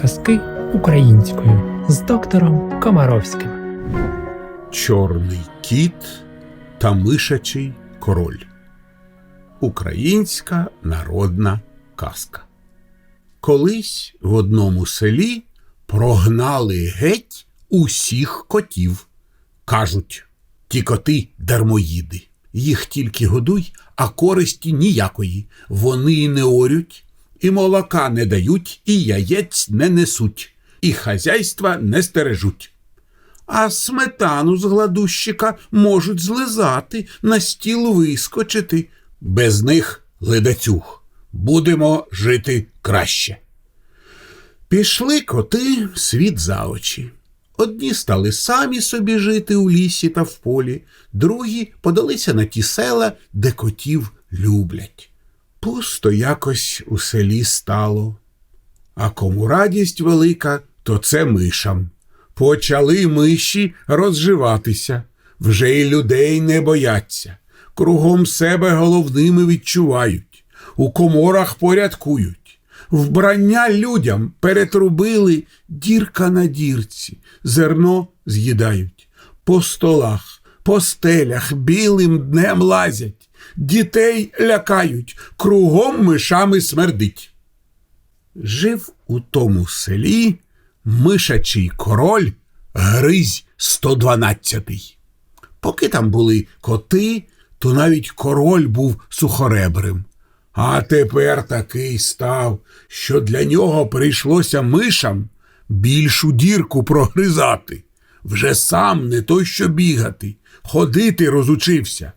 казки українською з доктором Комаровським. Чорний кіт та мишачий король. Українська народна казка. Колись в одному селі прогнали геть усіх котів. Кажуть, ті коти дармоїди. Їх тільки годуй, а користі ніякої. Вони не орють, і молока не дають, і яєць не несуть, і хазяйства не стережуть а сметану з гладущика можуть злизати, на стіл вискочити. Без них ледацюг. Будемо жити краще. Пішли коти світ за очі. Одні стали самі собі жити у лісі та в полі, другі подалися на ті села, де котів люблять. Пусто якось у селі стало. А кому радість велика, то це мишам. Почали миші розживатися, вже й людей не бояться, кругом себе головними відчувають, у коморах порядкують, вбрання людям перетрубили дірка на дірці, зерно з'їдають, по столах, по стелях білим днем лазять, дітей лякають, кругом мишами смердить. Жив у тому селі мишачий король Гризь 112. Поки там були коти, то навіть король був сухоребрим. А тепер такий став, що для нього прийшлося мишам більшу дірку прогризати. Вже сам не той, що бігати, ходити розучився.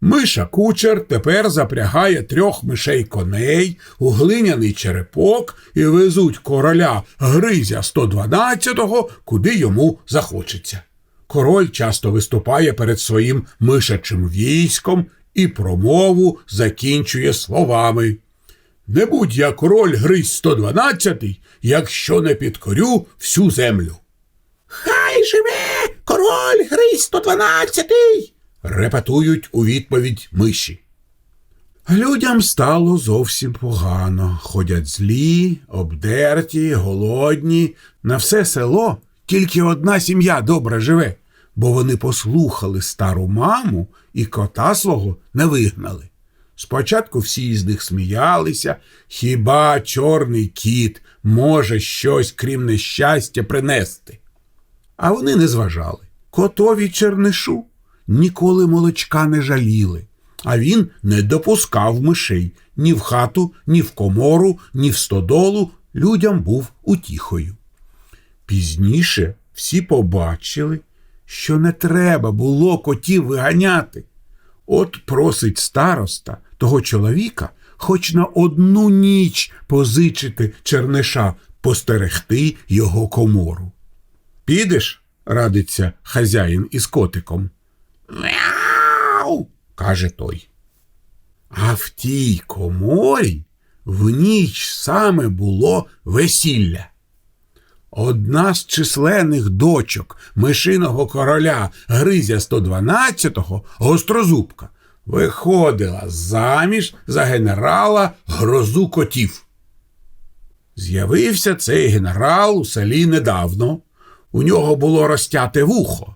Миша кучер тепер запрягає трьох мишей коней у глиняний черепок і везуть короля Гризя 112-го, куди йому захочеться. Король часто виступає перед своїм мишачим військом і промову закінчує словами. Не будь я король Гризь 112, якщо не підкорю всю землю. Хай живе король Гризь 112! Репетують у відповідь миші. Людям стало зовсім погано. Ходять злі, обдерті, голодні. На все село тільки одна сім'я добре живе, бо вони послухали стару маму і кота свого не вигнали. Спочатку всі з них сміялися, хіба чорний кіт може щось, крім нещастя, принести. А вони не зважали. Котові чернишу ніколи молочка не жаліли, а він не допускав мишей ні в хату, ні в комору, ні в стодолу людям був утіхою. Пізніше всі побачили, що не треба було котів виганяти. От просить староста того чоловіка хоч на одну ніч позичити черниша, постерегти його комору. Підеш, радиться хазяїн із котиком. Мяу, каже той. А в тій коморі в ніч саме було весілля. Одна з численних дочок мишиного короля Гризя 112-го, гострозубка, виходила заміж за генерала грозу котів. З'явився цей генерал у селі недавно. У нього було розтяте вухо.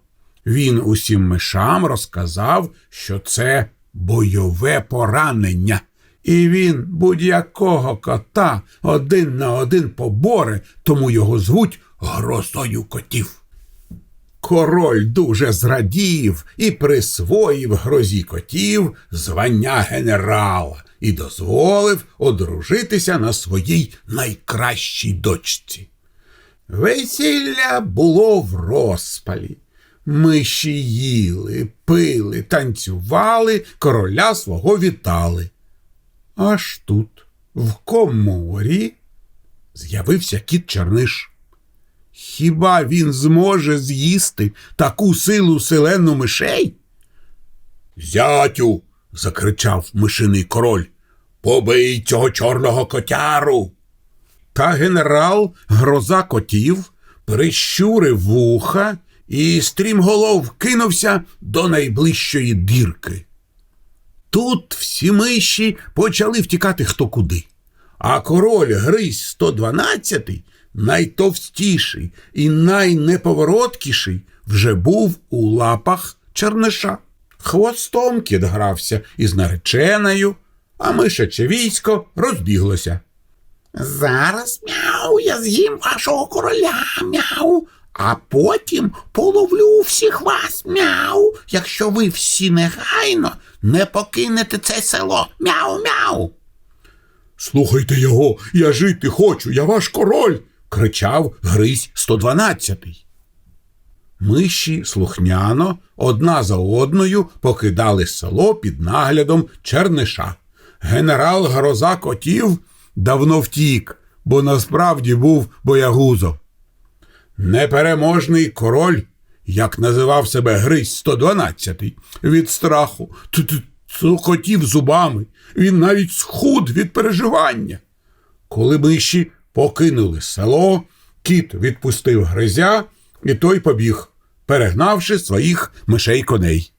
Він усім мишам розказав, що це бойове поранення, і він будь-якого кота один на один поборе, тому його звуть грозою котів. Король дуже зрадів і присвоїв грозі котів звання генерала і дозволив одружитися на своїй найкращій дочці. Весілля було в розпалі. Миші їли, пили, танцювали, короля свого вітали. Аж тут, в коморі, з'явився кіт Черниш. Хіба він зможе з'їсти таку силу селену мишей? Зятю. закричав мишиний король. Побий цього чорного котяру. Та генерал гроза котів прищурив вуха і стрімголов кинувся до найближчої дірки. Тут всі миші почали втікати хто куди. А король Гризь 112, найтовстіший і найнеповороткіший, вже був у лапах черниша. Хвостом кіт грався із нареченою, а мишаче військо розбіглося. Зараз мяу, я з'їм вашого короля, мяу, а потім половлю всіх вас, мяу, якщо ви всі негайно не покинете це село. Мяу, мяу. Слухайте його, я жити хочу, я ваш король. кричав Гризь 112. Миші слухняно одна за одною покидали село під наглядом Черниша. Генерал Гроза котів давно втік, бо насправді був боягузом. Непереможний король, як називав себе Гризь 112, від страху т- зубами, він навіть схуд від переживання. Коли миші покинули село, кіт відпустив гризя, і той побіг, перегнавши своїх мишей коней.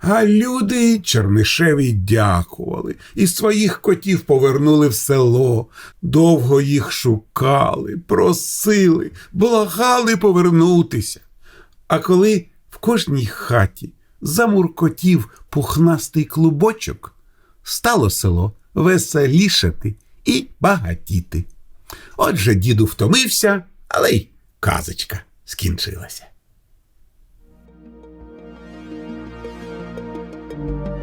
А люди Чернишеві дякували і своїх котів повернули в село. Довго їх шукали, просили, благали повернутися. А коли в кожній хаті замуркотів пухнастий клубочок, стало село веселішати і багатіти. Отже, діду втомився, але й казочка скінчилася. thank you